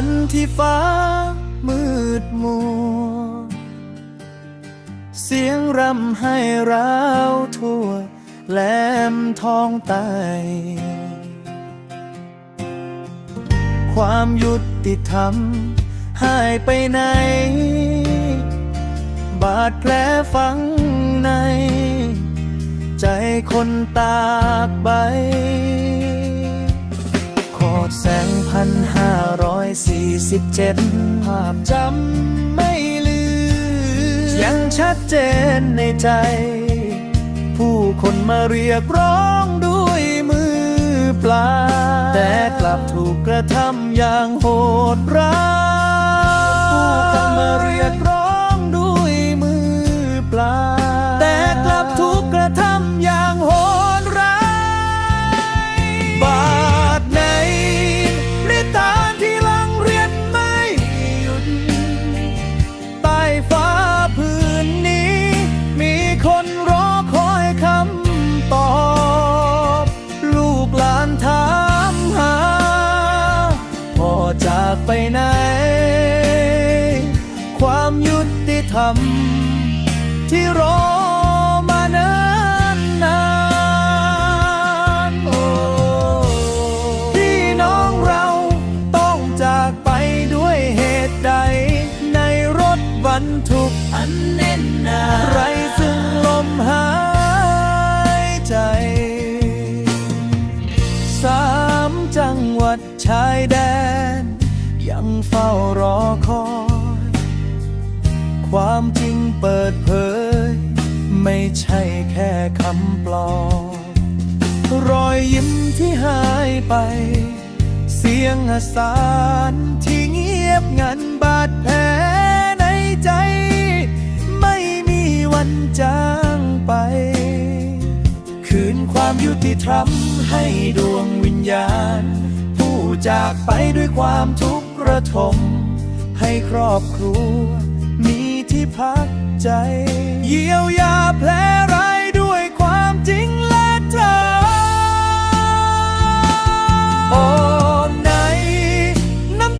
วันที่ฟ้ามืดมัว เสียงรำให้ร้าวทั่วแหลมทองไตความยุติธรรมหายไปไหน บาดแผลฝังใน ใจคนตากใบ สิบเจ็ดภาพจำไม่ลืมยังชัดเจนในใจ ผู้คนมาเรียกร้องด้วยมือเปล่าแต่กลับถูกกระทำอย่างโหดร้ายผู้คนมาเรียกร้อง ไปไหน ความยุติธรรม ที่รอมาเนิ่นนานโอ้พี่น้องเราต้องจากไปด้วยเหตุใด ในรถบรรทุกอันแน่นหนาไรซึ่งลมหายใจสามจังหวัดชายแดน เฝ้ารอคอย ความจริงเปิดเผย ไม่ใช่แค่คำปลอมรอยยิ้มที่หายไป เสียงอาสารที่เงียบงันบาดแผลในใจ ไม่มีวันจางไป คืนความยุติธรรมให้ดวงวิญญาณ ผู้จากไปด้วยความทุกข์ ระทม ให้ครอบครัว มีที่พักใจ เยียวยาแผล